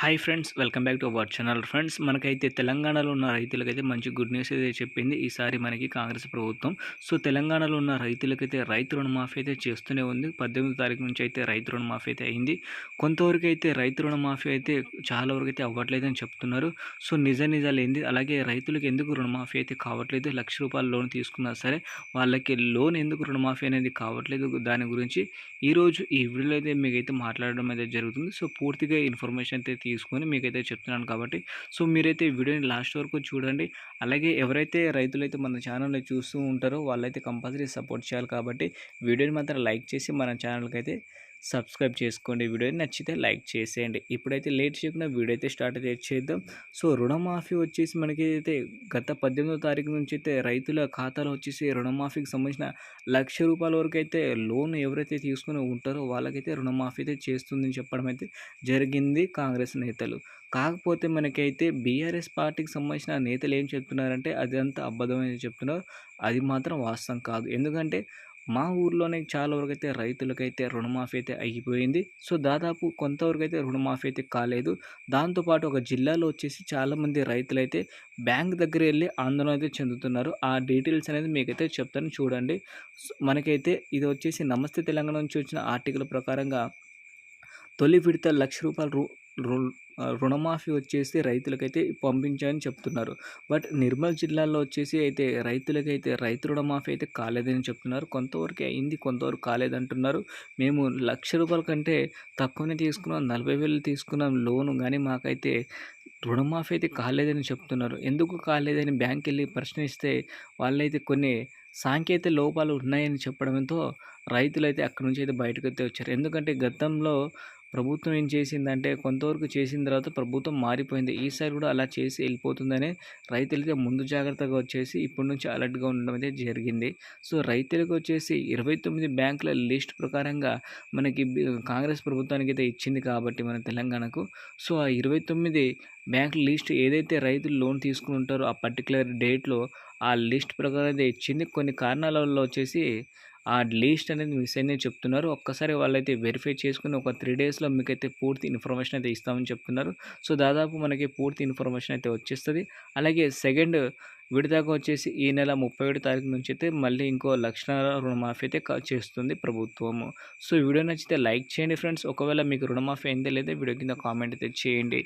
Hi friends welcome back to our channel friends మనకైతే తెలంగాణలో ఉన్న రైతులకైతే మంచి గుడ్ న్యూస్ అయితే చెప్పింది. ఈసారి మనకి కాంగ్రెస్ ప్రభుత్వం. సో తెలంగాణలో ఉన్న రైతులకైతే రైతు రుణమాఫీ అయితే చేస్తూనే ఉంది. పద్దెనిమిది తారీఖు నుంచి అయితే రైతు రుణమాఫీ అయితే అయింది. కొంతవరకు అయితే రైతు రుణమాఫీ అయితే చాలా వరకు అయితే అవ్వట్లేదని చెప్తున్నారు. సో నిజ నిజాలు ఏంది? అలాగే రైతులకు ఎందుకు రుణమాఫీ అయితే కావట్లేదు? లక్ష రూపాయల లోన్ తీసుకున్నా సరే వాళ్ళకి లోన్ ఎందుకు రుణమాఫీ అనేది కావట్లేదు? దాని గురించి ఈరోజు ఈ వీడియోలో అయితే మీకైతే మాట్లాడడం అయితే జరుగుతుంది. సో పూర్తిగా ఇన్ఫర్మేషన్ అయితే తీసుకొని మీకైతే చెప్తున్నాను కాబట్టి సో మీరైతే వీడియోని లాస్ట్ వరకు చూడండి. అలాగే ఎవరైతే రైతులైతే మన ఛానల్ని చూస్తూ ఉంటారో వాళ్ళైతే కంపల్సరీ సపోర్ట్ చేయాలి కాబట్టి వీడియోని మాత్రం లైక్ చేసి మన ఛానల్కి అయితే సబ్స్క్రైబ్ చేసుకోండి. వీడియో నచ్చితే లైక్ చేసేయండి. ఇప్పుడైతే లేట్ చేయకుండా వీడియో అయితే స్టార్ట్ అయితే చేద్దాం. సో రుణమాఫీ వచ్చేసి మనకి అయితే గత పద్దెనిమిదో తారీఖు నుంచి అయితే రైతుల ఖాతాలో వచ్చేసి రుణమాఫీకి సంబంధించిన లక్ష రూపాయల వరకు అయితే లోన్ ఎవరైతే తీసుకుని ఉంటారో వాళ్ళకైతే రుణమాఫీ అయితే చేస్తుందని చెప్పడం అయితే జరిగింది కాంగ్రెస్ నేతలు. కాకపోతే మనకైతే బీఆర్ఎస్ పార్టీకి సంబంధించిన నేతలు ఏం చెప్తున్నారంటే అదంతా అబద్ధమని చెప్తున్నారు. అది మాత్రం వాస్తవం కాదు. ఎందుకంటే మా ఊర్లోనే చాలా వరకు అయితే రైతులకైతే రుణమాఫీ అయితే అయిపోయింది. సో దాదాపు కొంతవరకు అయితే రుణమాఫీ అయితే కాలేదు దాంతోపాటు ఒక జిల్లాలో వచ్చేసి చాలామంది రైతులైతే బ్యాంక్ దగ్గర వెళ్ళి ఆందోళన అయితే చెందుతున్నారు. ఆ డీటెయిల్స్ అనేది మీకైతే చెప్తాను చూడండి. మనకైతే ఇది వచ్చేసి నమస్తే తెలంగాణ నుంచి వచ్చిన ఆర్టికల్ ప్రకారంగా తొలి విడత లక్ష రూపాయలు రుణమాఫీ వచ్చేసి రైతులకైతే పంపించాయని చెప్తున్నారు. బట్ నిర్మల్ జిల్లాలో వచ్చేసి అయితే రైతులకైతే రైతు రుణమాఫీ అయితే కాలేదని చెప్తున్నారు. కొంతవరకు అయింది కొంతవరకు కాలేదంటున్నారు. మేము లక్ష రూపాయల కంటే తక్కువనే తీసుకున్నాం నలభై వేలు తీసుకున్నాం లోను కానీ మాకైతే రుణమాఫీ అయితే కాలేదని చెప్తున్నారు. ఎందుకు కాలేదని బ్యాంక్ వెళ్ళి ప్రశ్నిస్తే వాళ్ళైతే కొన్ని సాంకేతిక లోపాలు ఉన్నాయని చెప్పడంతో రైతులైతే అక్కడి నుంచి అయితే బయటకు అయితే వచ్చారు. ఎందుకంటే గతంలో ప్రభుత్వం ఏం చేసిందంటే కొంతవరకు చేసిన తర్వాత ప్రభుత్వం మారిపోయింది. ఈసారి కూడా అలా చేసి వెళ్ళిపోతుందనే రైతులకి ముందు జాగ్రత్తగా వచ్చేసి ఇప్పటి నుంచి అలర్ట్గా ఉండడం అయితే జరిగింది. సో రైతులకు వచ్చేసి ఇరవై తొమ్మిది బ్యాంకుల లిస్ట్ ప్రకారంగా మనకి కాంగ్రెస్ ప్రభుత్వానికి అయితే ఇచ్చింది కాబట్టి మన తెలంగాణకు. సో ఆ ఇరవై తొమ్మిది బ్యాంక్ లిస్ట్ ఏదైతే రైతులు లోన్ తీసుకుని ఉంటారో ఆ పర్టికులర్ డేట్లో ఆ లిస్ట్ ప్రకారం అయితే ఇచ్చింది. కొన్ని కారణాల వల్ల వచ్చేసి ఆ లిస్ట్ అనేది మిస్ అయిందని చెప్తున్నారు. ఒక్కసారి వాళ్ళైతే వెరిఫై చేసుకుని ఒక త్రీ డేస్లో మీకైతే పూర్తి ఇన్ఫర్మేషన్ అయితే ఇస్తామని చెప్తున్నారు. సో దాదాపు మనకి పూర్తి ఇన్ఫర్మేషన్ అయితే వచ్చేస్తుంది. అలాగే సెకండ్ విడిదాకా వచ్చేసి ఈ నెల ముప్పై ఏడు తారీఖు నుంచి అయితే మళ్ళీ ఇంకో లక్ష రుణమాఫీ అయితే చేస్తుంది ప్రభుత్వము సో వీడియో నచ్చితే లైక్ చేయండి ఫ్రెండ్స్. ఒకవేళ మీకు రుణమాఫీ అయిందే లేదా వీడియో కింద కామెంట్ అయితే చేయండి.